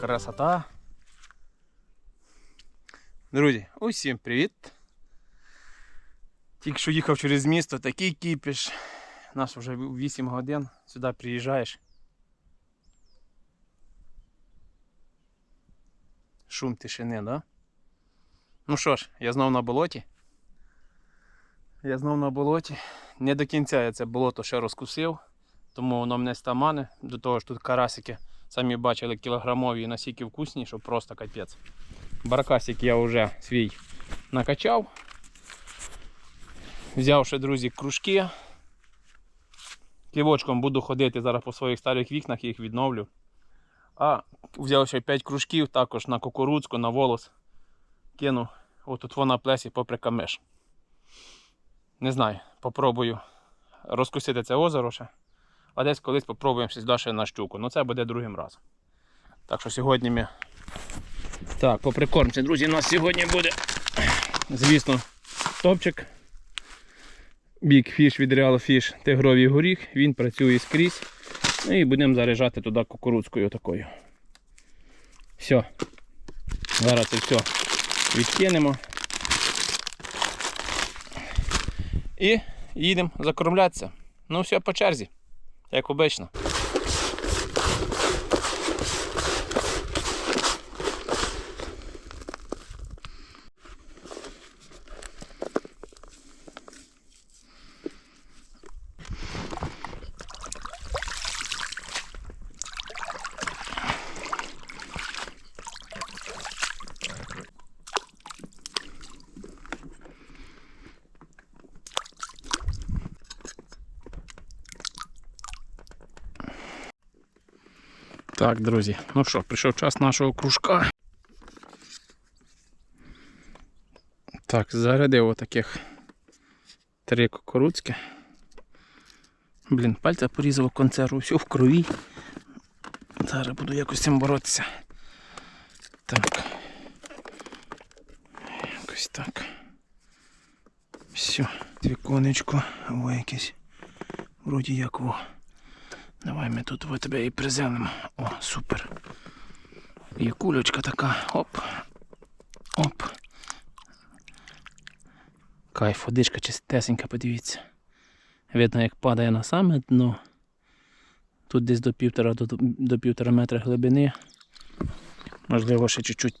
Красота. Друзі, усім привіт. Тільки що їхав через місто, такий кіпіш. Нас вже 8 годин. Сюди приїжджаєш. Шум тишини, да? Ну що ж, я знов на болоті. Я знов на болоті. Не до кінця я це болото ще розкусив, тому воно мене стамане. До того ж тут карасики, самі бачили, кілограмові настільки вкусні, що просто капець. Баркасик я вже свій накачав. Взяв ще, друзі, кружки. Ківочком буду ходити зараз по своїх старих вікнах, їх відновлю. А взяв ще 5 кружків, також на кукурудзку, на волос. Кину отут на плесі попри камеш. Не знаю, попробую розкусити це озеро ще. А десь колись попробуємо сюди ще на щуку. Ну це буде другим разом. Так що сьогодні ми. Так, по друзі, у нас сьогодні буде, звісно, топчик. Big Fish від Real Fish тигровий горіх, він працює скрізь. Ну і будемо заряджати туди кукурудзкою такою. Все. Зараз це все відкинемо. І їдемо закормлятися. Ну все по черзі, як обично. Так, друзі, ну що, прийшов час нашого кружка. Так, зарядив отаких три кукурудзки. Блін, пальця порізав консерву, все в крові. Зараз буду якось з цим боротися. Так. Якось так. Все. Віконечко. О, якесь. Вроді як во. Давай ми тут тебе і приземлимо. О, супер. Є кулечка така. Оп. Оп. Кайф, водичка чистесенька, подивіться. Видно, як падає на саме дно. Тут десь до півтора до, до півтора метра глибини. Можливо, ще чуть-чуть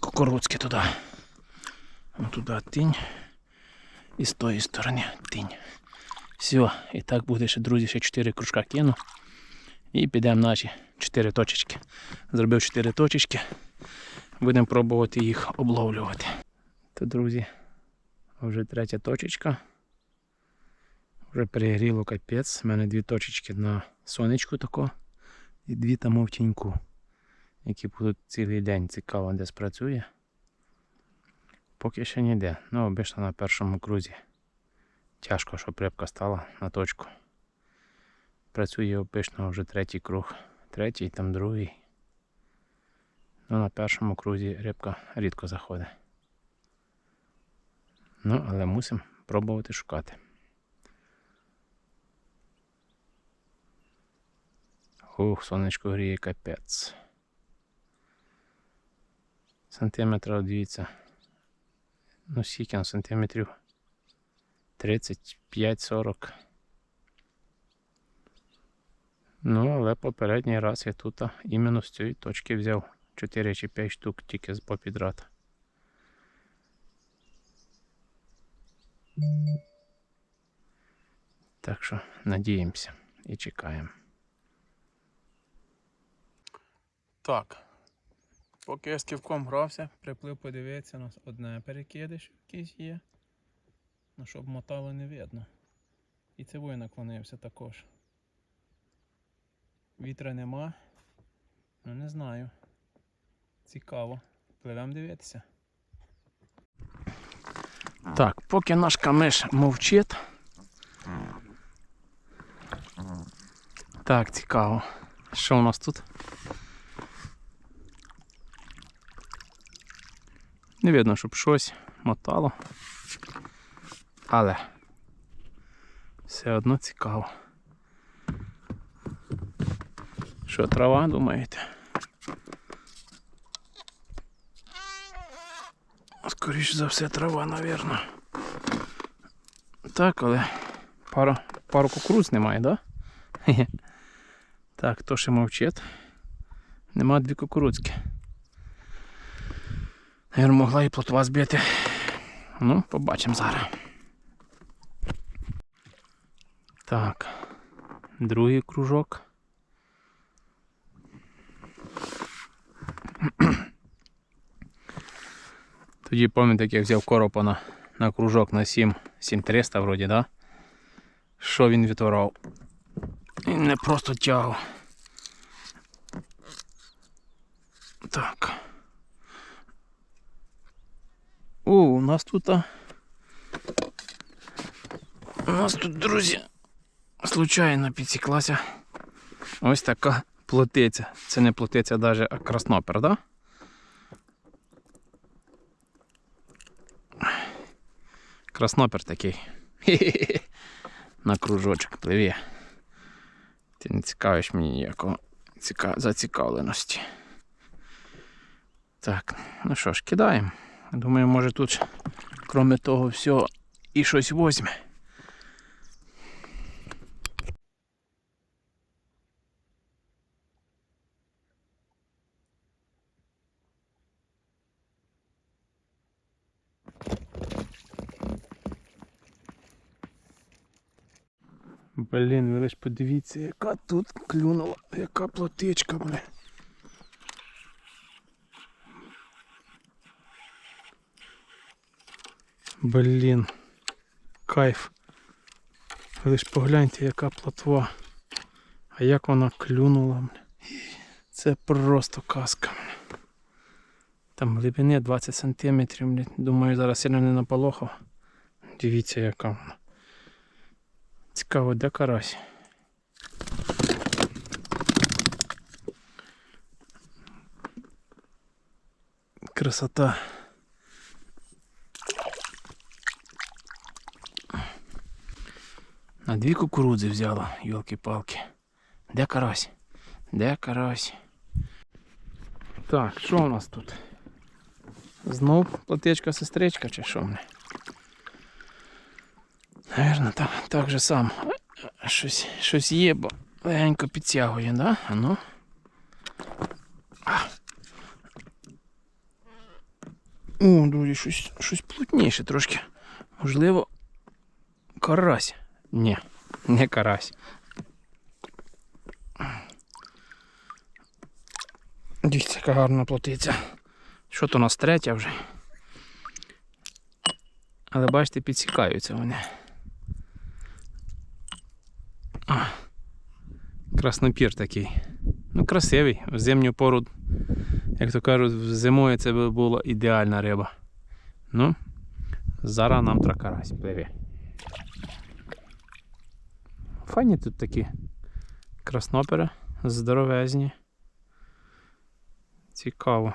кукурудзки туди. Ось туди тінь. І з тої сторони тінь. Все, і так буде ще, друзі, ще 4 кружка кину. І підемо наші 4 точечки. Зробив 4 точечки. Будемо пробувати їх обловлювати. То, друзі, вже третя точечка. Вже перегріло капець. У мене дві точечки на сонечку тако. І дві там в тіньку. Які будуть цілий день цікаво, де спрацює. Поки ще ніде. Ну, обично на першому крузі. Тяжко, щоб рибка стала на точку. Працює обично вже третій круг. Третій, там другий. Ну, на першому крузі рибка рідко заходить. Ну, але мусимо пробувати шукати. Ух, сонечко гріє капець. Сантиметра, дивіться. Ну, скільки на сантиметрів? 35-40. Ну, але попередній раз я тут іменно з цієї точки взяв 4 чи 5 штук тільки з попідрата. Так що надіємося і чекаємо. Так. Поки я з ківком грався, приплив подивитися, у нас одне перекидиш якийсь є. Ну, щоб мотало не видно. І цевой наклонився також. Вітра нема. Ну не знаю. Цікаво. Пливемо дивитися. Так, поки наш камиш мовчить. Так, цікаво. Що у нас тут? Не видно, щоб щось мотало. Але все одно цікаво. Що трава, думаєте? Скоріше за все трава, мабуть. Так, але пару, пару кукурудз немає, да? Так, то ще мовчить. Нема дві кукурудзки. Я могла і плотва збити. Ну, побачимо зараз. Так, другий кружок. Тоді пам'ятаєте, як я взяв коропа на, на кружок на 7, 7300 вроді, да? Що він відворав? Він не просто тягав. Так. О, у нас тут. а, У нас тут, друзі, случайно підсіклася ось така плотиця. Це не плотиця навіть, а краснопер, да? Краснопер такий. Хе-хе-хе. На кружочок пливе. Ти не цікавиш мені ніякого ціка... зацікавленості. Так, ну що ж, кидаємо. Думаю, може тут, крім того всього, і щось возьме. Блін, ви лиш подивіться, яка тут клюнула, яка плотичка, блін. Блін. Кайф. Ви лиш погляньте, яка плотва. А як вона клюнула. блін. Це просто казка. Там глибини 20 см. Блін. Думаю, зараз сильно не наполохав. Дивіться, яка вона. Цікаво, де карась. Красота. На дві кукурудзи взяла, йолки-палки. Де карась? Де карась? Так, що у нас тут? Знов платечка сестричка чи що мене? Наверно, так, так же само. Щось, щось є, бо легенько підтягує, да? А ну. О, друзі, щось, щось плотніше трошки. Можливо, карась. Ні, не карась. Дивіться, яка гарна плотиця. Що то у нас третя вже. Але бачите, підсікаються вони. Краснопір такий. Ну, красивий. В зимню пору, як то кажуть, зимою це була ідеальна риба. Ну, зараз нам тракарась пливе. Файні тут такі краснопери, здоровезні. Цікаво.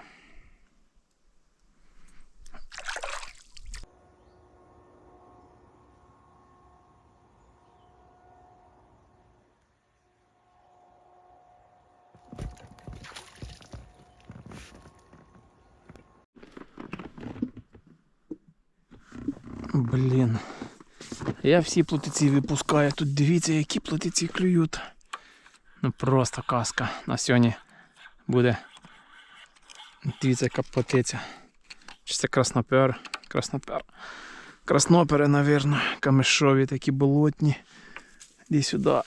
Блін. Я всі плотиці випускаю. Тут дивіться, які плотиці клюють. Ну просто казка. На сьогодні буде. Дивіться, яка плотиця. Чи це краснопер? Краснопер. Краснопери, напевно, камешові такі болотні. Іди сюди.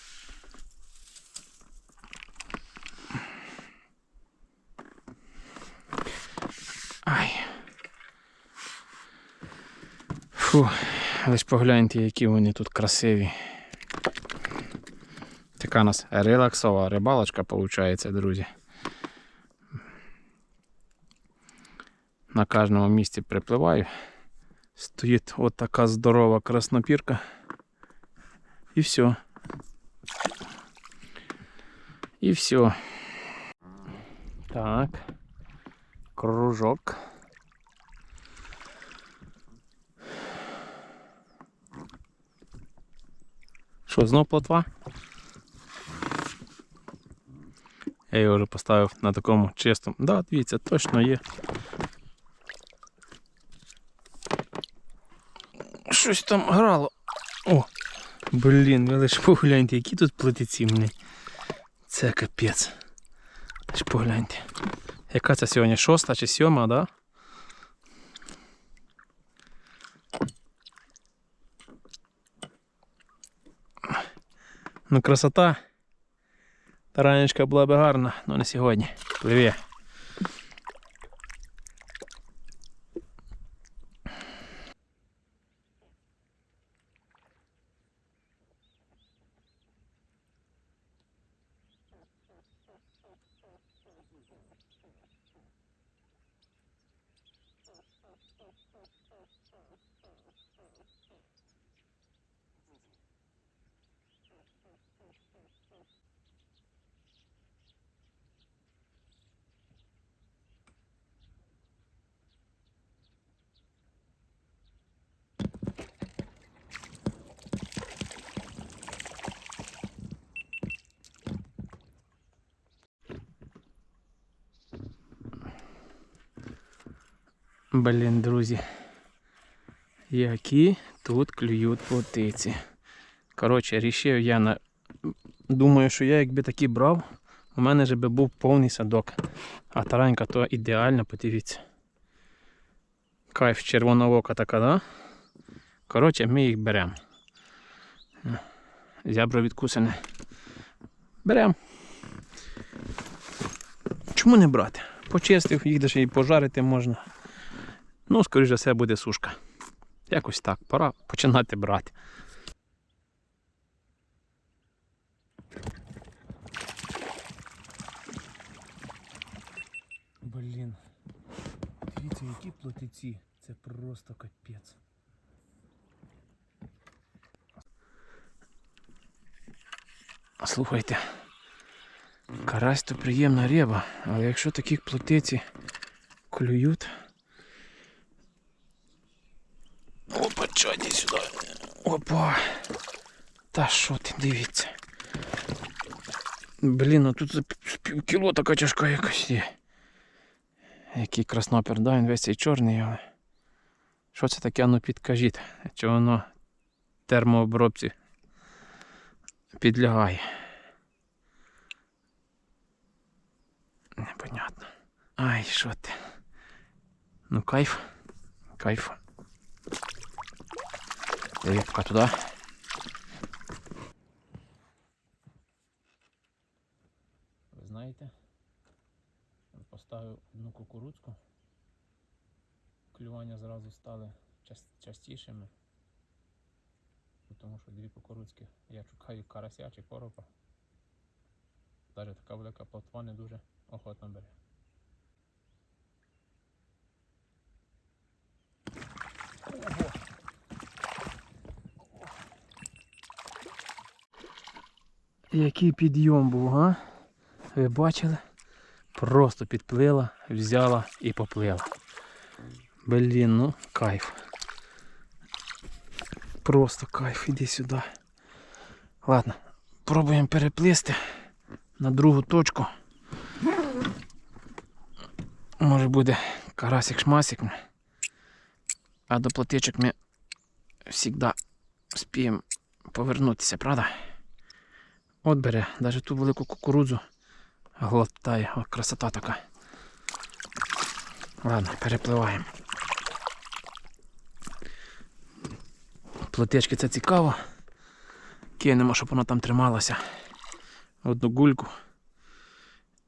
Фу, лиш погляньте, які вони тут красиві. Така у нас релаксова рибалочка виходить, друзі. На кожному місці припливаю. Стоїть от здорова краснопірка. І все. І все. Так. Кружок. Що, знов плотва? Я його вже поставив на такому чистому. Да, дивіться, точно є. щось там грало. О! Блін, ви лише погляньте, які тут плетиці мені. Це капець. Лиш погляньте. Яка це сьогодні? Шоста чи сьома, да? Ну, красота. Таранечка була би гарна, але не сьогодні. Пливе. Блін, друзі. Які тут клюють плотиці. Коротше, рішив я на. Думаю, що я якби такі брав, у мене же би був повний садок. А таранька то ідеально, подивіться. Кайф червоновока така, да? Коротше, ми їх беремо. Зябро відкусене. Беремо. Чому не брати? Почистив, їх даже і пожарити можна. Ну, скоріш за все, буде сушка. Якось так, пора починати брати. Блін. Дивіться, які плотиці. Це просто капець. Слухайте. Карась то приємна риба, але якщо такі плотиці клюють. Опа, чаді сюди. Опа. Та що ти, дивіться. Блін, ну тут за пів- пів кіло така тяжка якась є. Який краснопер, да, він весь цей чорний, але. Що це таке, ну підкажіть, чи воно термообробці підлягає. Непонятно. Ай, що ти. Ну кайф. Кайф. Рибка туди. Ви знаєте, поставив одну кукурудзку. Зразу стали частішими. Тому що дві кукурудзки я шукаю карася чи коропа. Навіть така велика плотва не дуже охотно бере. Який підйом був, га? Ви бачили? Просто підплила, взяла і поплила. Блін, ну кайф. Просто кайф, іди сюди. Ладно, пробуємо переплисти на другу точку. Може буде карасик-шмасик. А до плотичок ми завжди спіємо повернутися, правда? От бере, навіть ту велику кукурудзу глотає. О, красота така. Ладно, перепливаємо. Плотечки це цікаво. Кинемо, щоб вона там трималася. Одну гульку.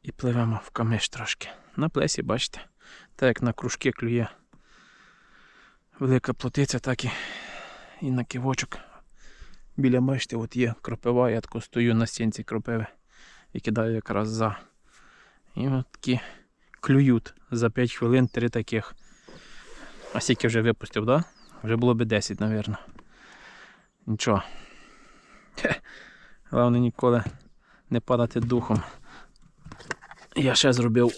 І пливемо в камиш трошки. На плесі, бачите, так як на кружки клює велика плотиця, так і, і на кивочок. Біля бачите, от є кропива, я тако стою на стінці кропиви і кидаю якраз за. І от такі клюють за 5 хвилин три таких. А скільки вже випустив, да? Вже було би 10, мабуть. Нічого. Хе. Головне ніколи не падати духом. Я ще зробив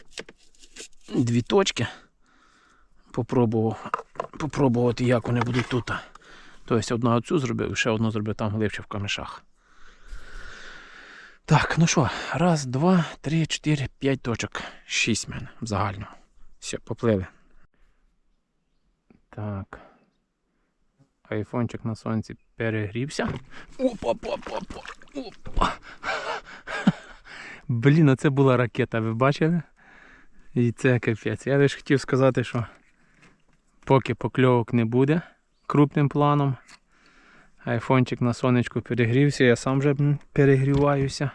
дві точки. Попробував. Попробувати, як вони будуть тут. Тобто одну оцю зробив, і ще одну зробив там глибше в камешах. Так, ну що, раз, два, три, чотири, п'ять точок. Шість в мене в загальному. Все, поплили. Так. Айфончик на сонці перегрівся. Опа, опа, опа, опа. Блін, оце була ракета, ви бачили? І це капець. Я лише хотів сказати, що поки покльовок не буде крупним планом. Айфончик на сонечку перегрівся, я сам вже перегріваюся.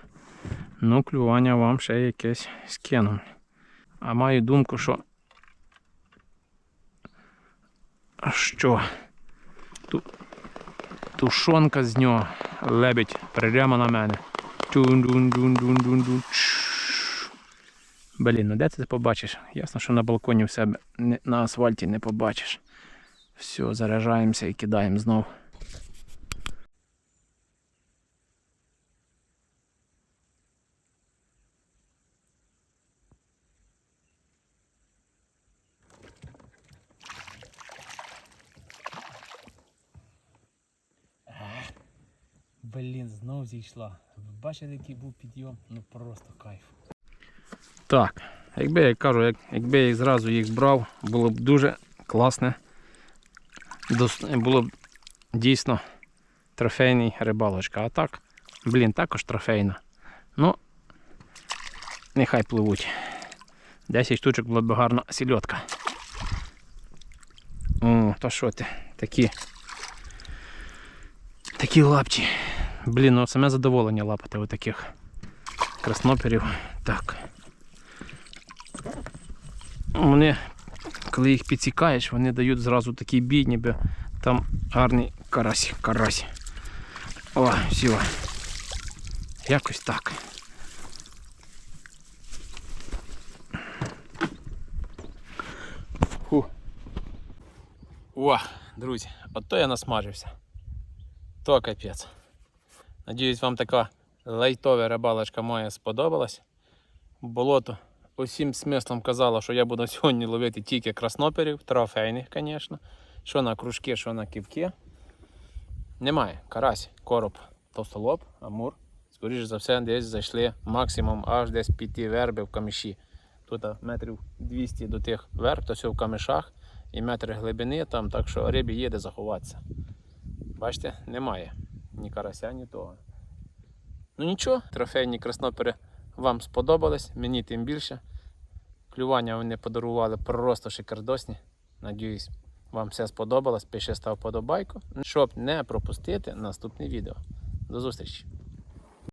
Ну, клювання вам ще якесь скину. А маю думку, що. Що? Ту... Тушонка з нього лебідь прямо на мене. Тун-дун-дун-дун-дун-дун. Блін, ну де ти побачиш? Ясно, що на балконі в себе на асфальті не побачиш. Все, заряджаємося і кидаємо знов. Блін, знов зійшла. Бачили, який був підйом? Ну просто кайф. Так, якби я кажу, як, якби я зразу їх брав, було б дуже класне. Було б дійсно трофейний рибалочка. А так, блін, також трофейна. Ну, нехай пливуть. 10 штучок була б гарна сільотка. О, то що ти? Такі. Такі лапті. Блін, ну саме задоволення лапати отаких красноперів. Так. Вони, коли їх підсікаєш, вони дають зразу такий бій, ніби там гарний карась. карась. О, все. Якось так. Фу. О, друзі, ото я насмажився. То капець. Надіюсь, вам така лайтова рибалочка моя сподобалась. Болото усім смислом казало, що я буду сьогодні ловити тільки красноперів, трофейних, звісно. Що на кружки, що на ківки. Немає. Карась, короб, товстолоб, амур. Скоріше за все, десь зайшли максимум аж десь піти верби в каміші. Тут метрів 200 до тих верб, то все в камішах і метр глибини там, так що рибі є де заховатися. Бачите, немає ні карася, ні того. Ну нічого, трофейні краснопери вам сподобались, мені тим більше. Клювання вони подарували просто шикардосні. Надіюсь, вам все сподобалось. Пиши став подобайку, щоб не пропустити наступне відео. До зустрічі!